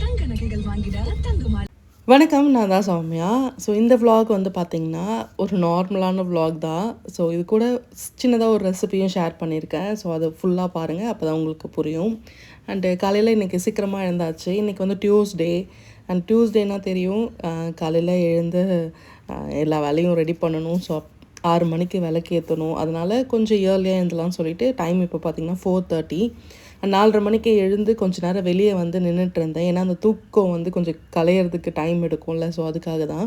தங்க நகைகள் வாங்கிட வணக்கம் நான் தான் சௌமியா. ஸோ இந்த vlog வந்து பார்த்திங்கன்னா ஒரு நார்மலான vlog தான். ஸோ இது கூட சின்னதாக ஒரு ரெசிபியும் ஷேர் பண்ணியிருக்கேன் ஸோ அதை ஃபுல்லாக பாருங்கள் அப்போ தான் உங்களுக்கு புரியும். அண்டு காலையில் இன்றைக்கி சீக்கிரமாக எழுந்தாச்சு. இன்றைக்கி வந்து டியூஸ்டே அண்ட் டியூஸ்டேனா தெரியும் காலையில் எழுந்து எல்லா வேலையும் ரெடி பண்ணணும். ஸோ ஆறு மணிக்கு விளக்கு ஏற்றணும் அதனால் கொஞ்சம் இயர்லியாக எழுந்தலாம்னு சொல்லிட்டு டைம் இப்போ பார்த்தீங்கன்னா ஃபோர் தேர்ட்டி நாலரை மணிக்கு எழுந்து கொஞ்ச நேரம் வெளியே வந்து நின்றுட்டு இருந்தேன். ஏன்னா அந்த தூக்கம் வந்து கொஞ்சம் கலையிறதுக்கு டைம் எடுக்கும்ல. ஸோ அதுக்காக தான்.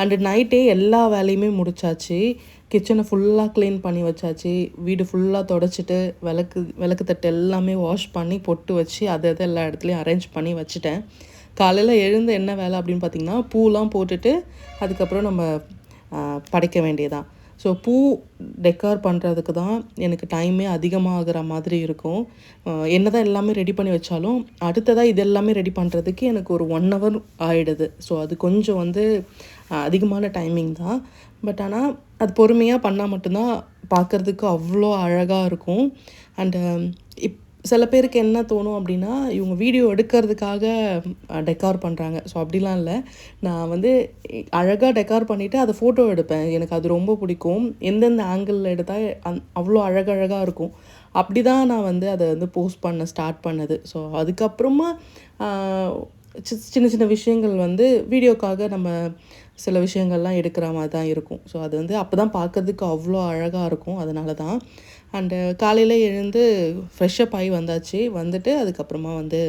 அண்டு நைட்டே எல்லா வேலையுமே முடிச்சாச்சு. கிச்சனை ஃபுல்லாக க்ளீன் பண்ணி வச்சாச்சு. வீடு ஃபுல்லாக தொடச்சிட்டு விளக்கு விளக்கு தட்டு எல்லாமே வாஷ் பண்ணி பொட்டு வச்சு அதை அதை எல்லா இடத்துலையும் அரேஞ்ச் பண்ணி வச்சுட்டேன். காலையில் எழுந்து என்ன வேலை அப்படின்னு பார்த்தீங்கன்னா பூலாம் போட்டுட்டு அதுக்கப்புறம் நம்ம படைக்க வேண்டியதான் ஸோ பூ டெக்கார் பண்ணுறதுக்கு தான் எனக்கு டைமே அதிகமாகிற மாதிரி இருக்கும். என்ன தான் எல்லாமே ரெடி பண்ணி வச்சாலும் அடுத்ததாக இது எல்லாமே ரெடி பண்ணுறதுக்கு எனக்கு ஒரு ஒன் ஹவர் ஆகிடுது ஸோ அது கொஞ்சம் வந்து அதிகமான டைமிங் தான். பட் ஆனால் அது பொறுமையாக பண்ணால் மட்டும்தான் பார்க்குறதுக்கு அவ்வளோ அழகாக இருக்கும். அண்டு இப் சில பேருக்கு என்ன தோணும் அப்படின்னா இவங்க வீடியோ எடுக்கிறதுக்காக டெக்கார் பண்ணுறாங்க ஸோ அப்படிலாம் இல்லை. நான் வந்து அழகாக டெக்கார் பண்ணிவிட்டு அதை ஃபோட்டோ எடுப்பேன். எனக்கு அது ரொம்ப பிடிக்கும். எந்தெந்த ஆங்கிளில் எடுத்தால் அந் அவ்வளோ அழகழகாக இருக்கும். அப்படி தான் நான் வந்து அதை வந்து போஸ்ட் பண்ண ஸ்டார்ட் பண்ணது. ஸோ அதுக்கப்புறமா சி- சின்ன சின்ன விஷயங்கள் வந்து வீடியோக்காக நம்ம சில விஷயங்கள்லாம் எடுக்கிற மாதிரி தான் இருக்கும். ஸோ அது வந்து அப்போ தான் பார்க்கறதுக்கு அவ்வளோ அழகாக இருக்கும். அதனால தான் அண்டு காலையில் எழுந்து ஃப்ரெஷ்ஷப் ஆகி வந்தாச்சு. வந்துட்டு அதுக்கப்புறமா வந்து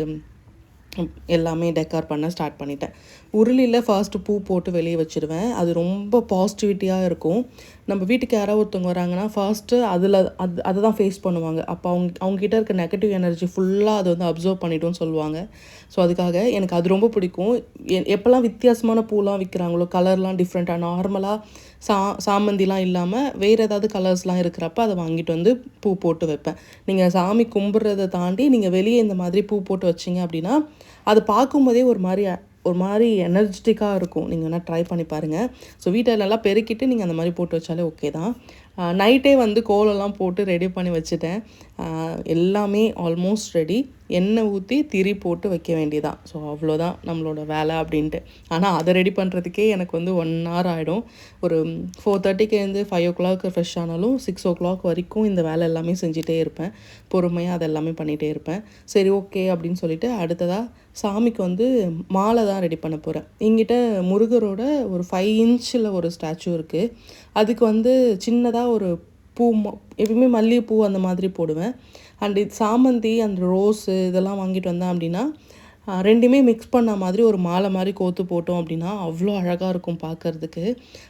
எல்லாமே டெக்கார் பண்ண ஸ்டார்ட் பண்ணிட்டேன். உருளியில் ஃபர்ஸ்ட்டு பூ போட்டு வெளியே வச்சுருவேன். அது ரொம்ப பாசிட்டிவிட்டியாக இருக்கும். நம்ம வீட்டுக்கு யாராவது ஒருத்தவங்க வராங்கன்னா ஃபர்ஸ்ட்டு அதில் அது அதை தான் ஃபேஸ் பண்ணுவாங்க. அப்போ அவங்க அவங்ககிட்ட இருக்க நெகட்டிவ் எனர்ஜி ஃபுல்லாக அதை வந்து அப்சர்வ் பண்ணிட்டோம்னு சொல்லுவாங்க. ஸோ அதுக்காக எனக்கு அது ரொம்ப பிடிக்கும். எ- எப்போல்லாம் வித்தியாசமான பூலாம் விற்கிறாங்களோ கலர்லாம் டிஃப்ரெண்ட்டாக நார்மலாக சா சாமந்திலாம் இல்லாமல் வேறு ஏதாவது கலர்ஸ்லாம் இருக்கிறப்ப அதை வாங்கிட்டு வந்து பூ போட்டு வைப்பேன். நீங்கள் சாமி கும்பிட்றத தாண்டி நீங்கள் வெளியே இந்த மாதிரி பூ போட்டு வச்சீங்க அப்படின்னா அது பார்க்கும்போதே ஒரு மாதிரி ஒரு மாதிரி எனர்ஜெட்டிக்காக இருக்கும். நீங்கள் வேணால் ட்ரை பண்ணி பாருங்கள் ஸோ வீட்டில் நல்லா பெருக்கிட்டு நீங்கள் அந்த மாதிரி போட்டு வச்சாலே ஓகே தான். நைட்டே வந்து கோலம்லாம் போட்டு ரெடி பண்ணி வச்சுட்டேன். எல்லாமே ஆல்மோஸ்ட் ரெடி எண்ணெய் ஊற்றி திரி போட்டு வைக்க வேண்டியதான் ஸோ அவ்வளோதான் நம்மளோட வேலை அப்படின்ட்டு. ஆனால் அதை ரெடி பண்ணுறதுக்கே எனக்கு வந்து ஒன் ஹவர் ஆகிடும் ஒரு ஃபோர் தேர்ட்டிக்குலேருந்து ஃபைவ் ஓ கிளாக் ஃப்ரெஷ் ஆனாலும் சிக்ஸ் ஓ கிளாக் வரைக்கும் இந்த வேலை எல்லாமே செஞ்சுட்டே இருப்பேன். பொறுமையாக அதை எல்லாமே பண்ணிகிட்டே இருப்பேன். சரி ஓகே அப்படின்னு சொல்லிட்டு அடுத்ததாக சாமிக்கு வந்து மாலை தான் ரெடி பண்ண போகிறேன் எங்கிட்ட முருகரோட ஒரு ஃபைவ் இன்ச்சில் ஒரு ஸ்டாச்சு இருக்குது அதுக்கு வந்து சின்னதாக ஒரு பூ ம- எப்பயுமே மல்லிகைப்பூ அந்த மாதிரி போடுவேன். அண்ட் இது சாமந்தி அந்த ரோஸு இதெல்லாம் வாங்கிட்டு வந்தேன் அப்படின்னா ரெண்டுமே மிக்ஸ் பண்ண மாதிரி ஒரு மாலை மாதிரி கோத்து போட்டோம் அப்படின்னா அவ்வளோ அழகாக இருக்கும் பார்க்கறதுக்கு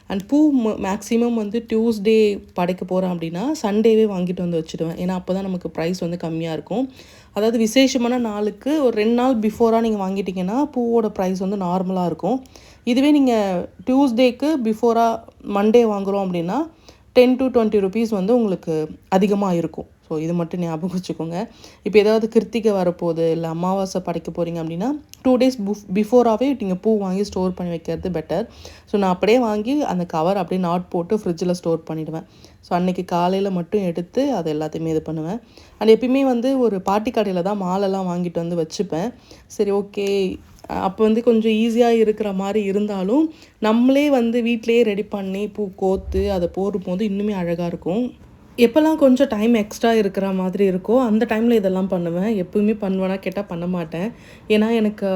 அண்ட் பூ மேக்ஸிமம் வந்து டியூஸ்டே படைக்க போகிறேன் அப்படின்னா சண்டேவே வாங்கிட்டு வந்து வச்சுடுவேன். ஏன்னா அப்போ தான் நமக்கு ப்ரைஸ் வந்து கம்மியாக இருக்கும். அதாவது விசேஷமான நாளுக்கு ஒரு ரெண்டு நாள் பிஃபோராக நீங்கள் வாங்கிட்டீங்கன்னா பூவோட ப்ரைஸ் வந்து நார்மலாக இருக்கும். இதுவே நீங்கள் டியூஸ்டேக்கு பிஃபோராக மண்டே வாங்குகிறோம் அப்படின்னா டென் டு டுவெண்ட்டி ருபீஸ் வந்து உங்களுக்கு அதிகமாக இருக்கும். ஸோ இது மட்டும் ஞாபகம் வச்சுக்கோங்க. இப்போ ஏதாவது கிருத்திகை வரப்போகுது இல்லை அமாவாசை படைக்க போகிறீங்க அப்படின்னா டூ டேஸ் பிஃபோராகவே நீங்கள் பூ வாங்கி ஸ்டோர் பண்ணி வைக்கிறது பெட்டர் ஸோ நான் அப்படியே வாங்கி அந்த கவர் அப்படியே நாட் போட்டு ஃப்ரிட்ஜில் ஸ்டோர் பண்ணிவிடுவேன் ஸோ அன்றைக்கி காலையில் மட்டும் எடுத்து அதை எல்லாத்தையுமே இது பண்ணுவேன். அண்ட் எப்பயுமே வந்து ஒரு பாட்டி கடையில் தான் மாலெல்லாம் வாங்கிட்டு வந்து வச்சுப்பேன். சரி ஓகே அப்போ வந்து கொஞ்சம் ஈஸியாக இருக்கிற மாதிரி இருந்தாலும் நம்மளே வந்து வீட்டிலேயே ரெடி பண்ணி பூ கோத்து அதை போடும்போது இன்னுமே அழகாக இருக்கும். எப்போல்லாம் கொஞ்சம் டைம் எக்ஸ்ட்ரா இருக்கிற மாதிரி இருக்கோ அந்த டைமில் இதெல்லாம் பண்ணுவேன். எப்பவுமே பண்ணுவேன்னா கேட்டால் பண்ண மாட்டேன். ஏன்னா எனக்கு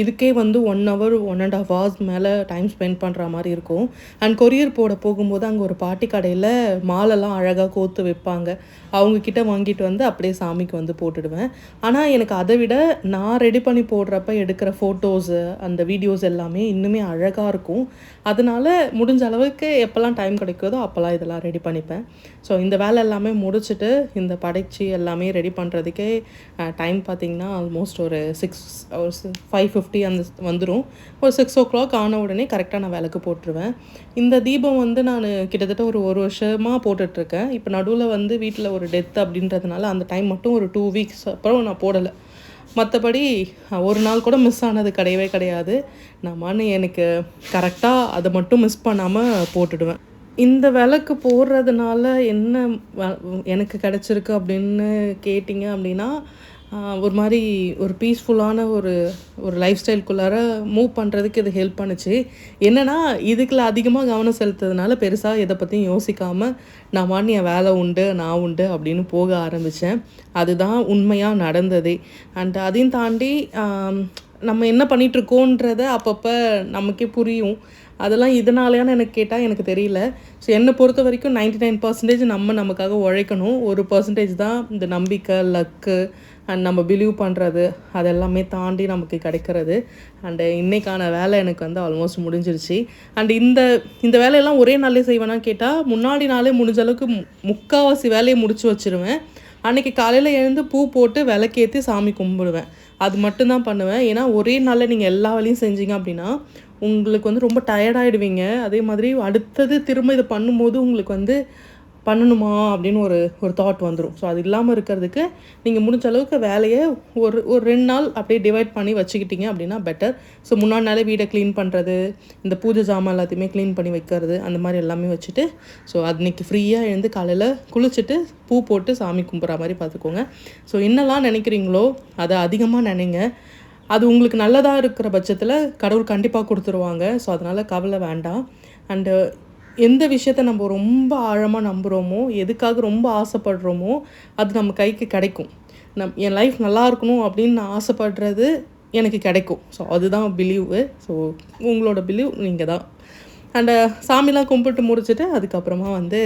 இதுக்கே வந்து one hour one and half hours மேலே டைம் ஸ்பெண்ட் பண்ணுற மாதிரி இருக்கும். அண்ட் கொரியர் போட போகும்போது அங்கே ஒரு பாட்டி கடையில் மாலைலாம் அழகாக கோத்து வைப்பாங்க. அவங்கக்கிட்ட வாங்கிட்டு வந்து அப்படியே சாமிக்கு வந்து போட்டுடுவேன். ஆனால் எனக்கு அதை விட நான் ரெடி பண்ணி போடுறப்ப எடுக்கிற ஃபோட்டோஸு அந்த வீடியோஸ் எல்லாமே இன்னுமே அழகாக இருக்கும். அதனால முடிஞ்ச அளவுக்கு எப்போல்லாம் டைம் கிடைக்குதோ அப்போல்லாம் இதெல்லாம் ரெடி பண்ணிப்பேன். ஸோ இந்த வேலை எல்லாமே முடிச்சுட்டு இந்த படைச்சி எல்லாமே ரெடி பண்ணுறதுக்கே டைம் பார்த்திங்கன்னா ஆல்மோஸ்ட் ஒரு சிக்ஸ் ஒரு ஃபைவ் ஃபிஃப்டி அந்த வந்துடும் ஒரு சிக்ஸ் ஓ கிளாக் ஆன உடனே கரெக்டாக நான் விளக்கு போட்டுருவேன். இந்த தீபம் வந்து நான் கிட்டத்தட்ட ஒரு ஒரு வருஷமாக போட்டுட்ருக்கேன். இப்போ நடுவில் வந்து வீட்டில் ஒரு டெத் அப்படின்றதுனால அந்த டைம் மட்டும் ஒரு டூ வீக்ஸ் அப்புறம் நான் போடலை. மற்றபடி ஒரு நாள் கூட மிஸ் ஆனது கிடையவே கிடையாது. நான் மண் எனக்கு கரெக்டாக அதை மட்டும் மிஸ் பண்ணாமல் போட்டுடுவேன். இந்த விளக்கு போடுறதுனால என்ன எனக்கு கிடச்சிருக்கு அப்படின்னு கேட்டிங்க அப்படின்னா ஒரு மாதிரி ஒரு பீஸ்ஃபுல்லான ஒரு ஒரு லைஃப் ஸ்டைல்குள்ளார மூவ் பண்ணுறதுக்கு இது ஹெல்ப் பண்ணுச்சு. என்னென்னா இதுக்குள்ள அதிகமாக கவனம் செலுத்துறதுனால பெருசாக இதை பற்றியும் யோசிக்காமல் நான் வாணி என் வேலை உண்டு நான் உண்டு அப்படின்னு போக ஆரம்பித்தேன் அதுதான் உண்மையாக நடந்ததே. அண்ட் அதையும் தாண்டி நம்ம என்ன பண்ணிகிட்ருக்கோன்றத அப்பப்போ நமக்கே புரியும். அதெல்லாம் இதனாலயான்னு எனக்கு கேட்டால் எனக்கு தெரியல. ஸோ என்னை பொறுத்த வரைக்கும் நைன்டி நைன் பர்சன்டேஜ் நம்ம நமக்காக உழைக்கணும். ஒரு பர்சன்டேஜ் தான் இந்த நம்பிக்கை லக்கு அண்ட் நம்ம பிலீவ் பண்ணுறது அதெல்லாமே தாண்டி நமக்கு கிடைக்கிறது. அண்டு இன்னைக்கான வேலை எனக்கு வந்து ஆல்மோஸ்ட் முடிஞ்சிருச்சு. அண்ட் இந்த இந்த வேலையெல்லாம் ஒரே நாளே செய்வேனா கேட்டால் முன்னாடி நாளே முடிஞ்ச அளவுக்கு முக்கால்வாசி முக்காவாசி வேலையை முடிச்சு வச்சிருவேன். அன்றைக்கி காலையில் எழுந்து பூ போட்டு விளக்கேற்றி சாமி கும்பிடுவேன். அது மட்டும்தான் பண்ணுவேன். ஏன்னா ஒரே நாளில் நீங்கள் எல்லா வேலையும் செஞ்சீங்க அப்படின்னா உங்களுக்கு வந்து ரொம்ப டயர்டாகிடுவீங்க அதே மாதிரி அடுத்தது திரும்ப இதை பண்ணும்போது உங்களுக்கு வந்து பண்ணணுமா அப்படின்னு ஒரு ஒரு தாட் வந்துடும் ஸோ அது இல்லாமல் இருக்கிறதுக்கு நீங்கள் முடிஞ்ச அளவுக்கு வேலையை ஒரு ஒரு ரெண்டு நாள் அப்படியே டிவைட் பண்ணி வச்சுக்கிட்டீங்க அப்படின்னா பெட்டர் ஸோ முன்னாடி நாளே வீடை க்ளீன் பண்ணுறது இந்த பூஜை ஜாமான் எல்லாத்தையுமே க்ளீன் பண்ணி வைக்கிறது அந்த மாதிரி எல்லாமே வச்சுட்டு ஸோ அன்னைக்கு ஃப்ரீயாக எழுந்து காலையில் குளிச்சுட்டு பூ போட்டு சாமி கும்பிட்ற மாதிரி பார்த்துக்கோங்க. ஸோ என்னெல்லாம் நினைக்கிறீங்களோ அதை அதிகமாக நினைங்க. அது உங்களுக்கு நல்லதாக இருக்கிற பட்சத்தில் கடவுள் கண்டிப்பாக கொடுத்துருவாங்க. ஸோ அதனால் கவலை வேண்டாம். அண்டு எந்த விஷயத்த நம்ம ரொம்ப ஆழமாக நம்புகிறோமோ எதுக்காக ரொம்ப ஆசைப்படுறோமோ அது நம்ம கைக்கு கிடைக்கும். நம் என் லைஃப் நல்லா இருக்கணும் அப்படின்னு நான் ஆசைப்படுறது எனக்கு கிடைக்கும். ஸோ அதுதான் பிலீவு ஸோ உங்களோட பிலீவ் நீங்கள் தான் அண்ட் சாமிலாம் கும்பிட்டு முடிச்சுட்டு அதுக்கப்புறமா வந்து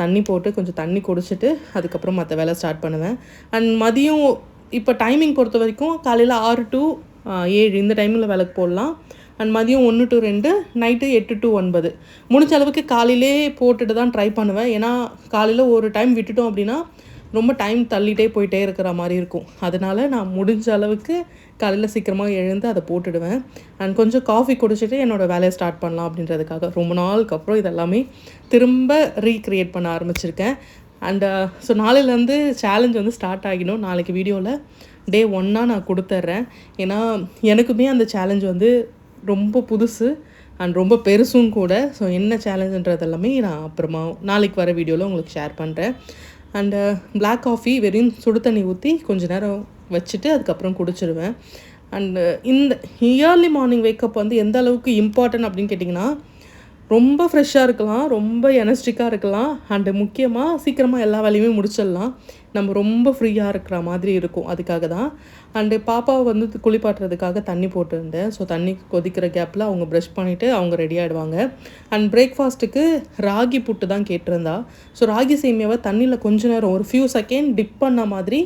தண்ணி போட்டு கொஞ்சம் தண்ணி குடிச்சிட்டு அதுக்கப்புறம் மற்ற வேலை ஸ்டார்ட் பண்ணுவேன். அண்ட் மதியம் இப்போ டைமிங் பொறுத்த வரைக்கும் காலையில் ஆறு டு ஏழு இந்த டைமில் வேலைக்கு போடலாம். அண்ட் மதியம் ஒன்று டு ரெண்டு நைட்டு எட்டு டு ஒன்பது. முடிஞ்ச அளவுக்கு காலையிலே போட்டுட்டு தான் ட்ரை பண்ணுவேன். ஏன்னா காலையில் ஒரு டைம் விட்டுட்டோம் அப்படின்னா ரொம்ப டைம் தள்ளிட்டே போயிட்டே இருக்கிற மாதிரி இருக்கும். அதனால நான் முடிஞ்ச அளவுக்கு காலையில் சீக்கிரமாக எழுந்து அதை போட்டுடுவேன். அண்ட் கொஞ்சம் காஃபி குடிச்சிட்டு என்னோடய வேலையை ஸ்டார்ட் பண்ணலாம் அப்படின்றதுக்காக ரொம்ப நாளுக்கு அப்புறம் இதெல்லாமே திரும்ப ரீக்ரியேட் பண்ண ஆரம்பிச்சிருக்கேன். அண்ட் ஸோ uh, நாளையிலேருந்து சேலஞ்ச் வந்து ஸ்டார்ட் ஆகிடும். நாளைக்கு வீடியோவில் டே ஒன்னாக நான் கொடுத்துட்றேன். ஏன்னா எனக்குமே அந்த சேலஞ்ச் வந்து ரொம்ப புதுசு அண்ட் ரொம்ப பெருசும் கூட. ஸோ என்ன சேலஞ்சுன்றது எல்லாமே நான் அப்புறமா நாளைக்கு வர வீடியோவில் உங்களுக்கு ஷேர் பண்ணுறேன் அண்டு பிளாக் காஃபி வெறும் சுடு தண்ணி ஊற்றி கொஞ்ச நேரம் வச்சுட்டு அதுக்கப்புறம் குடிச்சிருவேன். அண்டு uh, இந்த இயர்லி மார்னிங் வேக்கப் வந்து எந்த அளவுக்கு இம்பார்ட்டன்ட் அப்படின்னு கேட்டிங்கன்னா ரொம்ப ஃப்ரெஷ்ஷாக இருக்கலாம் ரொம்ப எனர்ஜிட்டிக்காக இருக்கலாம். அண்டு முக்கியமாக சீக்கிரமாக எல்லா வேலையுமே முடிச்சிடலாம். நம்ம ரொம்ப ஃப்ரீயாக இருக்கிற மாதிரி இருக்கும். அதுக்காக தான். அண்டு பாப்பாவை வந்து குளிப்பாட்டுறதுக்காக தண்ணி போட்டுருந்தேன். ஸோ தண்ணி கொதிக்கிற கேப்பில் அவங்க ப்ரஷ் பண்ணிவிட்டு அவங்க ரெடி ஆகிடுவாங்க அண்ட் பிரேக்ஃபாஸ்ட்டுக்கு ராகி புட்டு தான் கேட்டிருந்தா. ஸோ ராகி சேமியாவை தண்ணியில் கொஞ்ச நேரம் ஒரு ஃபியூ செகண்ட் டிப் பண்ண மாதிரி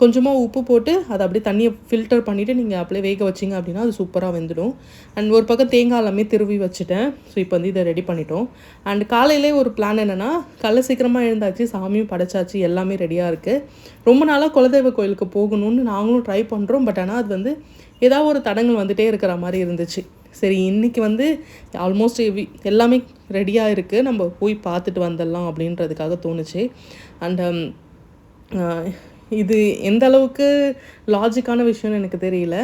கொஞ்சமாக உப்பு போட்டு அதை அப்படியே தண்ணியை ஃபில்டர் பண்ணிவிட்டு நீங்கள் அப்படியே வேக வச்சிங்க அப்படின்னா அது சூப்பராக வெந்துடும். அண்ட் ஒரு பக்கம் தேங்காய் எல்லாமே திருவி வச்சுட்டேன். ஸோ இப்போ வந்து இதை ரெடி பண்ணிட்டோம். அண்ட் காலையிலே ஒரு பிளான் என்னென்னா காலை சீக்கிரமாக எழுந்தாச்சு சாமியும் படைச்சாச்சு எல்லாமே ரெடியாக இருக்குது ரொம்ப நாளாக குலதெய்வ கோயிலுக்கு போகணும்னு நாங்களும் ட்ரை பண்ணுறோம் பட் ஆனால் அது வந்து ஏதாவது ஒரு தடங்கள் வந்துட்டே இருக்கிற மாதிரி இருந்துச்சு. சரி இன்னைக்கு வந்து ஆல்மோஸ்ட் எல்லாமே ரெடியாக இருக்குது நம்ம போய் பார்த்துட்டு வந்துடலாம் அப்படின்றதுக்காக தோணுச்சு. அண்ட் இது எந்த அளவுக்கு லாஜிக்கான விஷயம்னு எனக்கு தெரியல.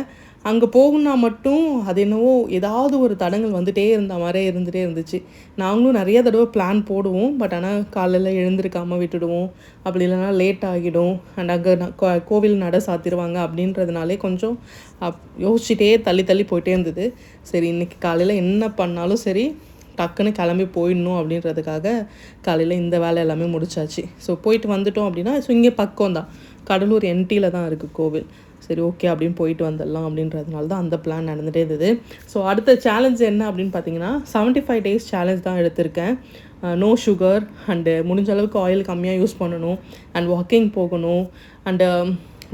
அங்கே போகணுன்னா மட்டும் அது என்னவோ ஏதாவது ஒரு தடங்கள் வந்துகிட்டே இருந்த மாதிரியே இருந்துகிட்டே இருந்துச்சு. நாங்களும் நிறைய தடவை பிளான் போடுவோம். பட் ஆனால் காலையில் எழுந்திருக்காமல் விட்டுடுவோம். அப்படி இல்லைனா லேட் ஆகிடும். அண்ட் அங்கே ந- கோவில் நட சாத்திடுவாங்க அப்படின்றதுனாலே கொஞ்சம் அப் யோசிச்சுட்டே தள்ளி தள்ளி போயிட்டே இருந்தது. சரி இன்னைக்கு காலையில் என்ன பண்ணாலும் சரி டக்குன்னு கிளம்பி போயிடணும் அப்படின்றதுக்காக காலையில் இந்த வேலை எல்லாமே முடிச்சாச்சு. ஸோ போயிட்டு வந்துட்டோம் அப்படின்னா ஸோ இங்கே பக்கம் தான் கடலூர் என்டியில் தான் இருக்குது கோவில். சரி ஓகே அப்படின்னு போயிட்டு வந்துடலாம் அப்படின்றதுனால தான் அந்த பிளான் நடந்துகிட்டே இருந்தது. ஸோ அடுத்த சேலஞ்ச் என்ன அப்படின்னு பார்த்தீங்கன்னா செவன்ட்டி ஃபைவ் டேஸ் சேலஞ்ச் தான் எடுத்திருக்கேன். நோ சுகர் அண்டு முடிஞ்ச அளவுக்கு ஆயில் கம்மியாக யூஸ் பண்ணணும். அண்ட் வாக்கிங் போகணும். அண்டு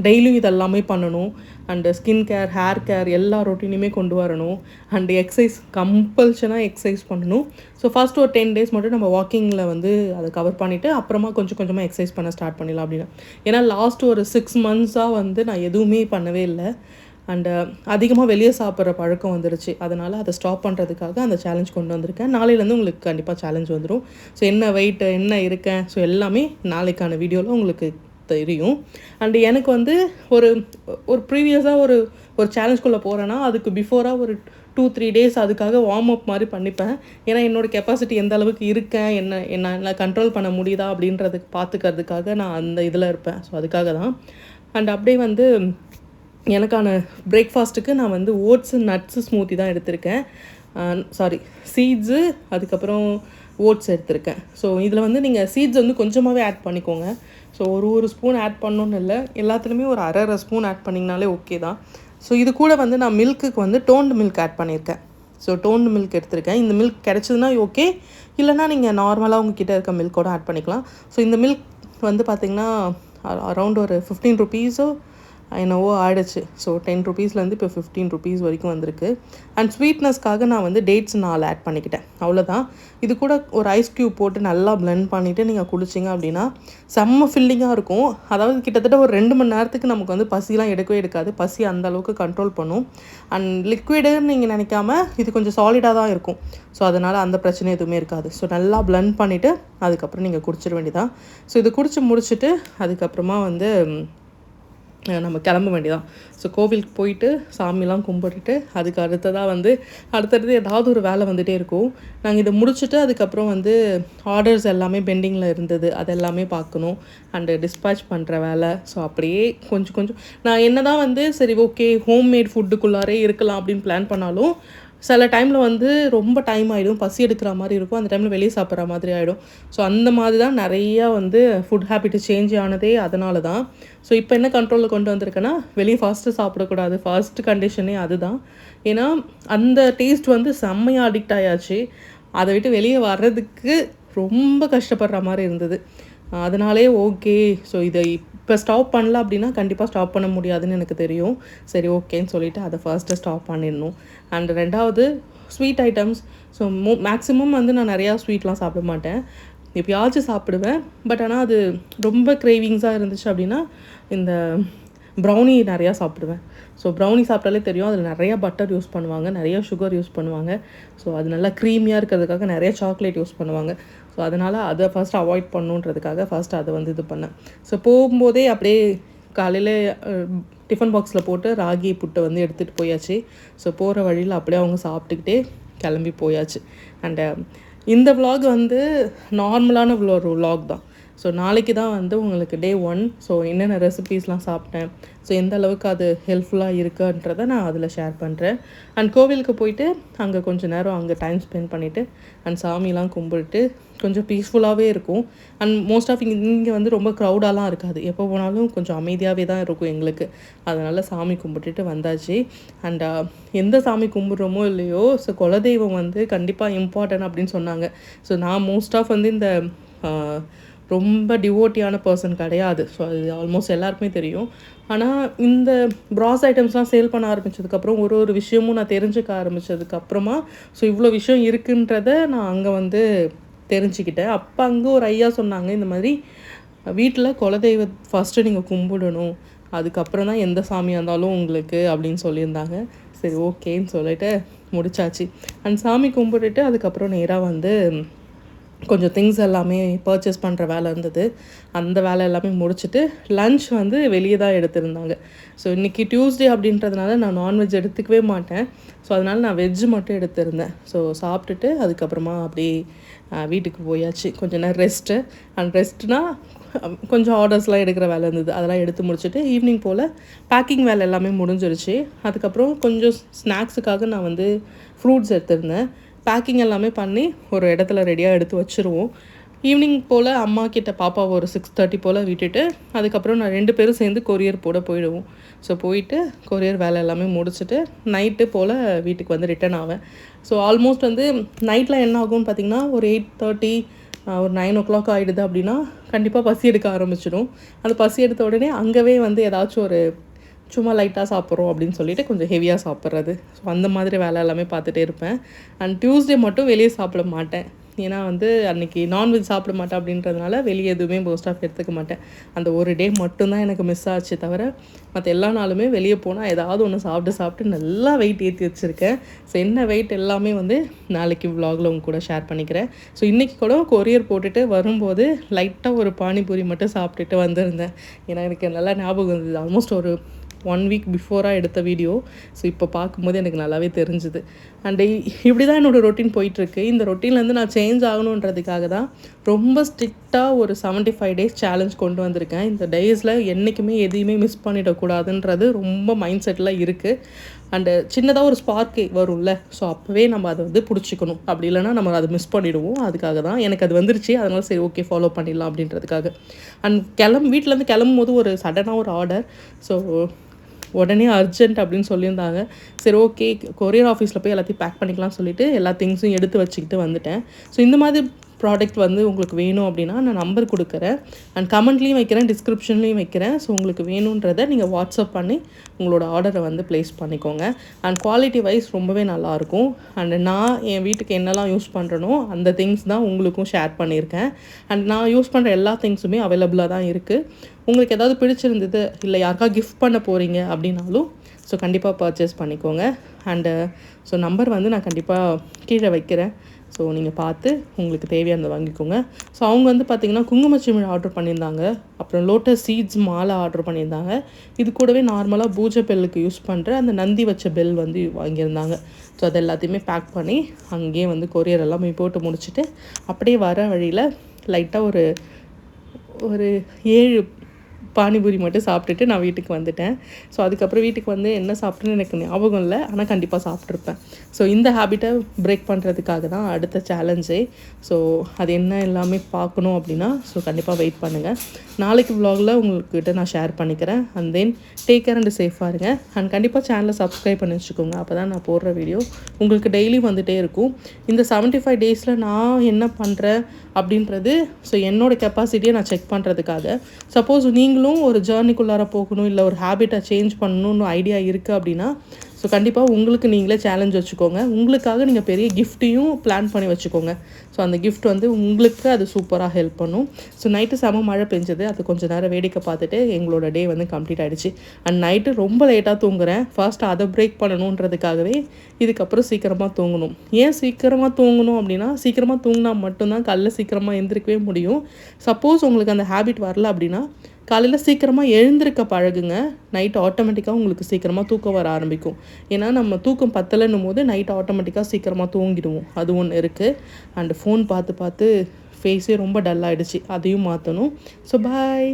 டெய்லியும் um, இதெல்லாமே பண்ணணும். And skin care hair care எல்லா ரொட்டீனுமே கொண்டு வரணும். அண்டு எக்ஸசைஸ் கம்பல்ஷனாக எக்ஸசைஸ் பண்ணணும். ஸோ ஃபர்ஸ்ட் ஒரு டென் டேஸ் மட்டும் நம்ம வாக்கிங்கில் வந்து அதை கவர் பண்ணிவிட்டு அப்புறமா கொஞ்சம் கொஞ்சமாக எக்ஸசைஸ் பண்ண ஸ்டார்ட் பண்ணிடலாம் அப்படின்னு. ஏன்னா லாஸ்ட் ஒரு சிக்ஸ் மந்த்ஸாக வந்து நான் எதுவுமே பண்ணவே இல்லை. அண்டு அதிகமாக வெளியே சாப்பிட்ற பழக்கம் வந்துருச்சு. அதனால் அதை ஸ்டாப் பண்ணுறதுக்காக அந்த சேலஞ்ச் கொண்டு வந்திருக்கேன். நாளையிலேருந்து உங்களுக்கு கண்டிப்பாக சேலஞ்ச் வந்துடும் ஸோ என்ன வெயிட்டு என்ன இருக்கேன்? ஸோ எல்லாமே நாளைக்கான வீடியோவில் உங்களுக்கு தெரியும் அண்டு எனக்கு வந்து ஒரு ஒரு ப்ரீவியஸாக ஒரு ஒரு சேலஞ்ச்குள்ளே போகிறேன்னா அதுக்கு பிஃபோராக ஒரு டூ த்ரீ டேஸ் அதுக்காக வார்ம் அப் மாதிரி பண்ணிப்பேன். ஏன்னா என்னோடய கெப்பாசிட்டி எந்த அளவுக்கு இருக்கேன் என்ன என்ன கண்ட்ரோல் பண்ண முடியுதா அப்படின்றதுக்கு பார்த்துக்கிறதுக்காக நான் அந்த இதில் இருப்பேன். ஸோ அதுக்காக தான். அண்ட் அப்படியே வந்து எனக்கான பிரேக்ஃபாஸ்ட்டுக்கு நான் வந்து ஓட்ஸு நட்ஸு ஸ்மூத்தி தான் எடுத்திருக்கேன். சாரி சீட்ஸு அதுக்கப்புறம் ஓட்ஸ் எடுத்திருக்கேன். ஸோ இதில் வந்து நீங்கள் சீட்ஸ் வந்து கொஞ்சமாகவே ஆட் பண்ணிக்கோங்க. ஸோ ஒரு ஒரு ஸ்பூன் ஆட் பண்ணணும்னு இல்லை. எல்லாத்துலேயுமே ஒரு அரை அரை ஸ்பூன் ஆட் பண்ணிங்கனாலே ஓகே தான். ஸோ இது கூட வந்து நான் மில்க்குக்கு வந்து டோன்டு மில்க் ஆட் பண்ணியிருக்கேன். ஸோ டோன்டு மில்க் எடுத்திருக்கேன். இந்த மில்க் கிடச்சதுன்னா ஓகே இல்லைனா நீங்கள் நார்மலாக உங்ககிட்ட இருக்க மில்கோட ஆட் பண்ணிக்கலாம். ஸோ இந்த மில்க் வந்து பார்த்திங்கன்னா அரவுண்ட் ஒரு ஃபிஃப்டீன் ருபீஸோ என்னவோ ஆயிடுச்சு. ஸோ டென் ருபீஸ்லேருந்து இப்போ ஃபிஃப்டீன் ருபீஸ் வரைக்கும் வந்திருக்கு. அண்ட் ஸ்வீட்னஸ்க்காக நான் வந்து டேட்ஸ் நாலு ஆட் பண்ணிக்கிட்டேன். அவ்வளோதான் இது கூட ஒரு ஐஸ் க்யூப் போட்டு நல்லா blend பண்ணிவிட்டு நீங்கள் குடிச்சிங்க அப்படின்னா செம்ம ஃபில்லிங்காக இருக்கும். அதாவது கிட்டத்தட்ட ஒரு ரெண்டு மணி நேரத்துக்கு நமக்கு வந்து பசிலாம் எடுக்கவே எடுக்காது. பசி அந்த அளவுக்கு கண்ட்ரோல் பண்ணும். அண்ட் லிக்விடுன்னு நீங்கள் நினைக்காம இது கொஞ்சம் சாலிடாக தான் இருக்கும். ஸோ அதனால் அந்த பிரச்சனை எதுவுமே இருக்காது. ஸோ நல்லா blend பண்ணிவிட்டு அதுக்கப்புறம் நீங்கள் குடிச்சிட வேண்டியதான் ஸோ இது குடிச்சு முடிச்சுட்டு அதுக்கப்புறமா வந்து நம்ம கிளம்ப வேண்டியதான் ஸோ கோவிலுக்கு போயிட்டு சாமிலாம் கும்பிட்டுட்டு அதுக்கு அடுத்ததாக வந்து அடுத்தடுத்து ஏதாவது ஒரு வேலை வந்துகிட்டே இருக்கும். நாங்கள் இதை முடிச்சுட்டு அதுக்கப்புறம் வந்து ஆர்டர்ஸ் எல்லாமே பெண்டிங்கில் இருந்தது. அது எல்லாமே பார்க்கணும். அண்டு டிஸ்பேச் பண்ணுற வேலை. ஸோ அப்படியே கொஞ்சம் கொஞ்சம். நான் என்ன தான் வந்து சரி ஓகே ஹோம்மேட் ஃபுட்டுக்குள்ளாரே இருக்கலாம் அப்படின்னு பிளான் பண்ணாலும் சில டைமில் வந்து ரொம்ப டைம் ஆகிடும் பசி எடுக்கிற மாதிரி இருக்கும். அந்த டைமில் வெளியே சாப்பிட்ற மாதிரி ஆகிடும் ஸோ அந்த மாதிரி தான் நிறையா வந்து ஃபுட் ஹேபிட் சேஞ்ச் ஆனதே அதனால தான் ஸோ இப்போ என்ன கண்ட்ரோலில் கொண்டு வந்திருக்கேன்னா வெளியே ஃபாஸ்ட்டு சாப்பிடக்கூடாது. ஃபர்ஸ்ட் கண்டிஷனே அதுதான். ஏன்னா அந்த டேஸ்ட் வந்து செம்மையாக அடிக்ட் ஆயாச்சு. அதை விட்டு வெளியே வர்றதுக்கு ரொம்ப கஷ்டப்படுற மாதிரி இருந்தது. அதனாலே ஓகே. ஸோ இதை இப்போ ஸ்டாப் பண்ணல அப்படின்னா கண்டிப்பாக ஸ்டாப் பண்ண முடியாதுன்னு எனக்கு தெரியும். சரி ஓகேன்னு சொல்லிவிட்டு அதை ஃபர்ஸ்ட்டு ஸ்டாப் பண்ணிடணும். அண்ட் ரெண்டாவது ஸ்வீட் ஐட்டம்ஸ் ஸோ மோ மேக்ஸிமம் வந்து நான் நிறையா ஸ்வீட்லாம் சாப்பிட மாட்டேன். எப்பயாச்சும் சாப்பிடுவேன். பட் ஆனால் அது ரொம்ப கிரேவிங்ஸாக இருந்துச்சு அப்படின்னா இந்த ப்ரௌனி நிறையா சாப்பிடுவேன். ஸோ ப்ரௌனி சாப்பிட்டாலே தெரியும். அதில் நிறையா பட்டர் யூஸ் பண்ணுவாங்க. நிறையா சுகர் யூஸ் பண்ணுவாங்க. ஸோ அது நல்லா க்ரீமியாக இருக்கிறதுக்காக நிறைய சாக்லேட் யூஸ் பண்ணுவாங்க. ஸோ அதனால் அதை ஃபர்ஸ்ட் அவாய்ட் பண்ணுன்றதுக்காக ஃபஸ்ட் அதை வந்து இது பண்ணேன். ஸோ போகும்போதே அப்படியே காலையில் டிஃபன் பாக்ஸில் போட்டு ராகி புட்டை வந்து எடுத்துகிட்டு போயாச்சு. ஸோ போகிற வழியில் அப்படியே அவங்க சாப்பிட்டுக்கிட்டே கிளம்பி போயாச்சு. அண்டு இந்த விலாக் வந்து நார்மலான ஒரு விலாக் தான். ஸோ நாளைக்கு தான் வந்து உங்களுக்கு டே ஒன் ஸோ என்னென்ன ரெசிபீஸ்லாம் சாப்பிட்டேன். ஸோ எந்த அளவுக்கு அது ஹெல்ப்ஃபுல்லாக இருக்குன்றதை நான் அதில் ஷேர் பண்ணுறேன் அண்ட் கோவிலுக்கு போயிட்டு அங்கே கொஞ்சம் நேரம் அங்கே டைம் ஸ்பெண்ட் பண்ணிவிட்டு அண்ட் சாமிலாம் கும்பிட்டு கொஞ்சம் பீஸ்ஃபுல்லாகவே இருக்கும். அண்ட் மோஸ்ட் ஆஃப் இங்கே இங்கே வந்து ரொம்ப க்ரௌடாலாம் இருக்காது. எப்போ போனாலும் கொஞ்சம் அமைதியாகவே தான் இருக்கும் எங்களுக்கு. அதனால் சாமி கும்பிட்டுட்டு வந்தாச்சு. அண்ட் uh, எந்த சாமி கும்பிட்றோமோ இல்லையோ ஸோ குலதெய்வம் வந்து கண்டிப்பாக இம்பார்ட்டன்ட் அப்படின்னு சொன்னாங்க. ஸோ நான் மோஸ்ட் ஆஃப் வந்து இந்த uh, ரொம்ப டிவோட்டியான பர்சன் கிடையாது. ஸோ அது ஆல்மோஸ்ட் எல்லாருக்குமே தெரியும். ஆனால் இந்த ப்ராஸ் ஐட்டம்ஸ்லாம் சேல் பண்ண ஆரம்பித்ததுக்கப்புறம் ஒரு ஒரு விஷயமும் நான் தெரிஞ்சுக்க ஆரம்பிச்சதுக்கப்புறமா ஸோ இவ்வளோ விஷயம் இருக்குன்றத நான் அங்கே வந்து தெரிஞ்சுக்கிட்டேன். அப்போ அங்கே ஒரு ஐயா சொன்னாங்க இந்த மாதிரி வீட்டில் குலதெய்வ ஃபஸ்ட்டு நீங்கள் கும்பிடணும். அதுக்கப்புறம் தான் எந்த சாமியாக இருந்தாலும் உங்களுக்கு அப்படின்னு சொல்லியிருந்தாங்க. சரி ஓகேன்னு சொல்லிட்டு முடிச்சாச்சு. அண்ட் சாமி கும்பிட்டுட்டு அதுக்கப்புறம் நேராக வந்து கொஞ்சம் திங்ஸ் எல்லாமே பர்ச்சேஸ் பண்ணுற வேலை இருந்தது. அந்த வேலை எல்லாமே முடிச்சுட்டு லன்ச் வந்து வெளியே தான் எடுத்திருந்தாங்க. ஸோ இன்றைக்கி டியூஸ்டே அப்படின்றதுனால நான் நான்வெஜ் எடுத்துக்கவே மாட்டேன். ஸோ அதனால் நான் வெஜ்ஜு மட்டும் எடுத்திருந்தேன். ஸோ சாப்பிட்டுட்டு அதுக்கப்புறமா அப்படியே வீட்டுக்கு போயாச்சு. கொஞ்ச நேரம் ரெஸ்ட்டு அண்ட் ரெஸ்ட்னால் கொஞ்சம் ஆர்டர்ஸ்லாம் எடுக்கிற வேலை இருந்தது. அதெல்லாம் எடுத்து முடிச்சுட்டு ஈவினிங் போல் பேக்கிங் வேலை எல்லாமே முடிஞ்சிருச்சு. அதுக்கப்புறம் கொஞ்சம் ஸ்நாக்ஸுக்காக நான் வந்து ஃப்ரூட்ஸ் எடுத்திருந்தேன். பேக்கிங் எல்லாமே பண்ணி ஒரு இடத்துல ரெடியாக எடுத்து வச்சுருவோம். ஈவினிங் போல் அம்மா கிட்ட பாப்பாவை ஒரு சிக்ஸ் தேர்ட்டி போல் விட்டுட்டு அதுக்கப்புறம் நான் ரெண்டு பேரும் சேர்ந்து கொரியர் போட போயிடுவோம். ஸோ போயிட்டு கொரியர் வேலை எல்லாமே முடிச்சுட்டு நைட்டு போல் வீட்டுக்கு வந்து ரிட்டர்ன் ஆவேன். ஸோ ஆல்மோஸ்ட் வந்து நைட்டில் என்ன ஆகும்னு பார்த்தீங்கன்னா ஒரு எயிட் தேர்ட்டி ஒரு நைன் ஓ கிளாக் ஆகிடுது அப்படின்னா கண்டிப்பாக பசி எடுக்க ஆரம்பிச்சிடும். அந்த பசி எடுத்த உடனே அங்கவே வந்து ஏதாச்சும் ஒரு சும்மா லைட்டாக சாப்பிட்றோம் அப்படின்னு சொல்லிட்டு கொஞ்சம் ஹெவியாக சாப்பிட்றது. ஸோ அந்த மாதிரி வேலை எல்லாமே பார்த்துட்டே இருப்பேன். அண்ட் டியூஸ்டே மட்டும் வெளியே சாப்பிட மாட்டேன். ஏன்னா வந்து அன்றைக்கி நான்வெஜ் சாப்பிட மாட்டேன் அப்படின்றதுனால வெளியே எதுவுமே மோஸ்ட் ஆஃப் எடுத்துக்க மாட்டேன். அந்த ஒரு டே மட்டும்தான் எனக்கு மிஸ் ஆச்சு தவிர மற்ற எல்லா நாளுமே வெளியே போனால் ஏதாவது ஒன்று சாப்பிட்டு சாப்பிட்டு நல்லா வெயிட் ஏற்றி வச்சுருக்கேன். ஸோ என்ன வெயிட் எல்லாமே வந்து நாளைக்கு விலாகில் உங்க கூட ஷேர் பண்ணிக்கிறேன். ஸோ இன்றைக்கி கூட கொரியர் போட்டுட்டு வரும்போது லைட்டாக ஒரு பானிபூரி மட்டும் சாப்பிட்டுட்டு வந்திருந்தேன். ஏன்னா எனக்கு நல்லா ஞாபகம் இருந்தது ஆல்மோஸ்ட் ஒரு ஒன் வீக் பிஃபோராக எடுத்த வீடியோ ஸோ இப்போ பார்க்கும்போது எனக்கு நல்லாவே தெரிஞ்சுது. அண்ட் இப்படி தான் என்னோடய ரொட்டீன் போயிட்டுருக்கு. இந்த ரொட்டீன்லேருந்து நான் சேஞ்ச் ஆகணுன்றதுக்காக தான் ரொம்ப ஸ்ட்ரிக்டாக ஒரு செவன்ட்டி ஃபைவ் டேஸ் சேலஞ்ச் கொண்டு வந்திருக்கேன். இந்த டேஸில் என்றைக்குமே எதையுமே மிஸ் பண்ணிடக்கூடாதுன்றது ரொம்ப மைண்ட் செட்டில் இருக்குது அண்டு சின்னதாக ஒரு ஸ்பார்க் வரும்ல. ஸோ அப்போவே நம்ம அதை வந்து பிடிச்சிக்கணும். அப்படி இல்லைன்னா நம்ம அதை மிஸ் பண்ணிவிடுவோம் அதுக்காக தான் எனக்கு அது வந்துருச்சு. அதனால சரி ஓகே ஃபாலோ பண்ணிடலாம் அப்படின்றதுக்காக. அண்ட் கிளம்பு வீட்டிலேருந்து கிளம்பும் போது ஒரு சடனாக ஒரு ஆர்டர் ஸோ உடனே அர்ஜென்ட் அப்படின்னு சொல்லியிருந்தாங்க. சரி ஓகே கொரியர் ஆஃபீஸில் போய் எல்லாத்தையும் பேக் பண்ணிக்கலாம் சொல்லிட்டு எல்லா திங்ஸும் எடுத்து வச்சுக்கிட்டு வந்துட்டேன். ஸோ இந்த மாதிரி ப்ராடக்ட் வந்து உங்களுக்கு வேணும் அப்படின்னா நான் நம்பர் கொடுக்குறேன். அண்ட் கமெண்ட்லேயும் வைக்கிறேன் டிஸ்கிரிப்ஷன்லேயும் வைக்கிறேன். ஸோ உங்களுக்கு வேணுன்றதை நீங்கள் வாட்ஸ்அப் பண்ணி உங்களோட ஆர்டரை வந்து ப்ளேஸ் பண்ணிக்கோங்க. அண்ட் குவாலிட்டி வைஸ் ரொம்பவே நல்லாயிருக்கும். அண்ட் நான் என் வீட்டுக்கு என்னெல்லாம் யூஸ் பண்ணுறனோ அந்த திங்ஸ் தான் உங்களுக்கும் ஷேர் பண்ணியிருக்கேன். அண்ட் நான் யூஸ் பண்ணுற எல்லா திங்ஸுமே அவைலபிளாக தான் இருக்குது உங்களுக்கு ஏதாவது பிடிச்சிருந்தது இல்லை யாருக்கா கிஃப்ட் பண்ண போகிறீங்க அப்படின்னாலும் ஸோ கண்டிப்பாக பர்ச்சேஸ் பண்ணிக்கோங்க. அண்டு ஸோ நம்பர் வந்து நான் கண்டிப்பாக கீழே வைக்கிறேன். ஸோ நீங்கள் பார்த்து உங்களுக்கு தேவையானதை வாங்கிக்கோங்க. ஸோ அவங்க வந்து பார்த்திங்கன்னா குங்குமச்சிமிழ் ஆர்டர் பண்ணியிருந்தாங்க. அப்புறம் லோட்டஸ் சீட்ஸ் மாலை ஆர்டர் பண்ணியிருந்தாங்க. இது கூடவே நார்மலாக பூஜை பெல்லுக்கு யூஸ் பண்ணுற அந்த நந்தி வச்ச பெல் வந்து வாங்கியிருந்தாங்க. ஸோ அது எல்லாத்தையுமே பேக் பண்ணி அங்கேயே வந்து கொரியர் எல்லாமே போட்டு முடிச்சுட்டு அப்படியே வர வழியில் லைட்டாக ஒரு ஒரு ஏழு பானிபூரி மட்டும் சாப்பிட்டுட்டு நான் வீட்டுக்கு வந்துட்டேன். ஸோ அதுக்கப்புறம் வீட்டுக்கு வந்து என்ன சாப்பிட்டேன்னு எனக்கு ஞாபகம் இல்லை. ஆனால் கண்டிப்பாக சாப்பிட்ருப்பேன் ஸோ இந்த ஹேபிட்டை பிரேக் பண்ணுறதுக்காக தான் அடுத்த சேலஞ்சே ஸோ அது என்ன எல்லாமே பார்க்கணும் அப்படின்னா ஸோ கண்டிப்பாக வெயிட் பண்ணுங்கள் நாளைக்கு vlogல உங்கள்கிட்ட நான் ஷேர் பண்ணிக்கிறேன். And then take care and சேஃபாக இருங்க. அண்ட் கண்டிப்பாக சேனலை சப்ஸ்கிரைப் பண்ணி வச்சுக்கோங்க. அப்போ தான் நான் போடுற வீடியோ உங்களுக்கு டெய்லி வந்துகிட்டே இருக்கும். இந்த செவன்ட்டி ஃபைவ் டேஸில் நான் என்ன பண்ணுறேன் அப்படின்றது ஸோ என்னோட கெப்பாசிட்டியை நான் செக் பண்ணுறதுக்காக சப்போஸ் நீங்களும் ஒரு ஜேர்னிக்குள்ளார போகணும் இல்லை ஒரு ஹேபிட்டை சேஞ்ச் பண்ணணும்னு ஐடியா இருக்குது அப்படின்னா ஸோ கண்டிப்பாக உங்களுக்கு நீங்களே சேலஞ்ச் வச்சுக்கோங்க. உங்களுக்காக நீங்கள் பெரிய கிஃப்ட்டையும் பிளான் பண்ணி வச்சுக்கோங்க. ஸோ அந்த கிஃப்ட் வந்து உங்களுக்கு அது சூப்பராக ஹெல்ப் பண்ணும். ஸோ நைட்டு செம மழை பெஞ்சது. அது கொஞ்சம் நேரம் வேடிக்கை பார்த்துட்டு எங்களோட டே வந்து கம்ப்ளீட் ஆகிடுச்சு அண்ட் நைட்டு ரொம்ப லேட்டாக தூங்குறேன். ஃபர்ஸ்ட் அதை பிரேக் பண்ணணுன்றதுக்காகவே இதுக்கப்புறம் சீக்கிரமாக தூங்கணும். ஏன் சீக்கிரமாக தூங்கணும் அப்படின்னா சீக்கிரமாக தூங்கினா மட்டும்தான் காலைல சீக்கிரமாக எந்திரிக்கவே முடியும். சப்போஸ் உங்களுக்கு அந்த ஹேபிட் வரல அப்படின்னா காலையில் சீக்கிரமாக எழுந்திருக்க பழகுங்க. நைட் ஆட்டோமேட்டிக்காக உங்களுக்கு சீக்கிரமாக தூக்கம் வர ஆரம்பிக்கும். ஏன்னா நம்ம தூக்கம் பத்தலைன்னும் போது நைட் ஆட்டோமேட்டிக்காக சீக்கிரமாக தூங்கிடுவோம். அது ஒன்று இருக்குது அண்டு ஃபோன் பார்த்து பார்த்து ஃபேஸே ரொம்ப டல் ஆகிடுச்சு அதையும் மாற்றணும் ஸோ பாய்